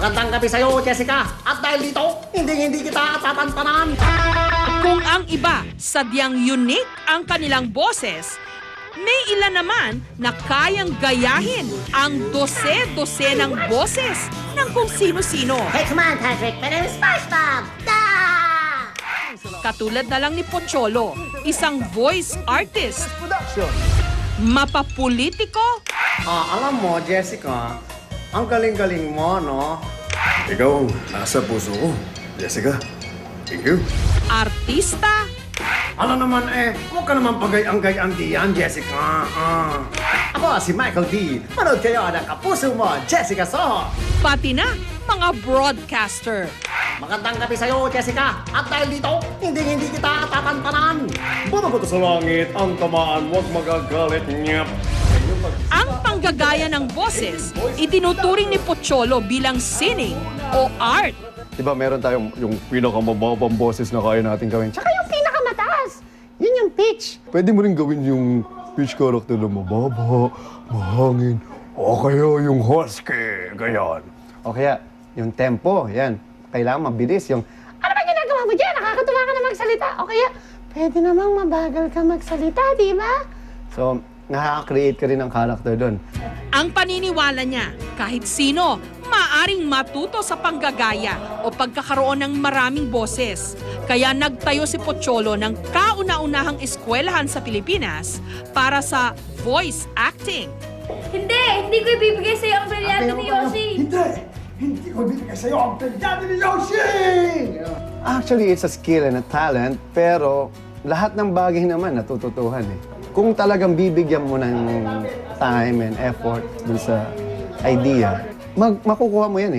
Magandang gabi sa'yo, Jessica. At dahil dito, hindi hindi kita tatantanan. Kung ang iba sadyang unique ang kanilang boses, may ilan naman na kayang gayahin ang dose-dose ng boses ng kung sino-sino. Hey, come on, Patrick. My name is SpongeBob. Da! Katulad na lang ni Pocholo, isang voice artist. Mapapolitiko, Ah, alam mo, Jessica, ang galing-galing mo, no? Ikaw ang nasa puso ko, Jessica. Thank you. artista, Ano naman eh, huwag ka naman pagay-ang-gayang diyan, Jessica. Ah. Ako si Michael D. Manood kayo ng kapuso mo, Jessica Soho. pati na mga broadcaster. Magandang gabi sa'yo, Jessica. At dahil dito, hindi hindi kita tatantanan. Buto-buto sa langit, ang tamaan, huwag magagalit niya. Ang ng boses, itinuturing ni Pocholo bilang sining o art. Diba meron tayong yung pinakamababang boses na kaya natin gawin? Tsaka Yung pinakamataas. Yun yung pitch. pwede mo rin gawin yung pitch character na mababa, mahangin, o kaya yung husky, ganyan. O kaya, yung tempo, yan. Kailangan mabilis. Yung, Ano ba ginagawa mo dyan? Nakakatuwa ka na magsalita. O kaya, pwede namang mabagal ka magsalita, di ba? so, nakaka-create ka rin ng character doon. Ang paniniwala niya, kahit sino, maaring matuto sa panggagaya o pagkakaroon ng maraming boses. Kaya nagtayo si Pocholo ng kauna-unahang eskwelahan sa Pilipinas para sa voice acting. Hindi! Hindi ko ibibigay sa'yo ang brilyante ni Yoshi! Hindi! Hindi ko bibigay sa'yo ang pagdami ni Yoshi! Actually, it's a skill and a talent, pero lahat ng bagay naman natututuhan eh. Kung talagang bibigyan mo ng time and effort dun sa idea, mag makukuha mo yan eh.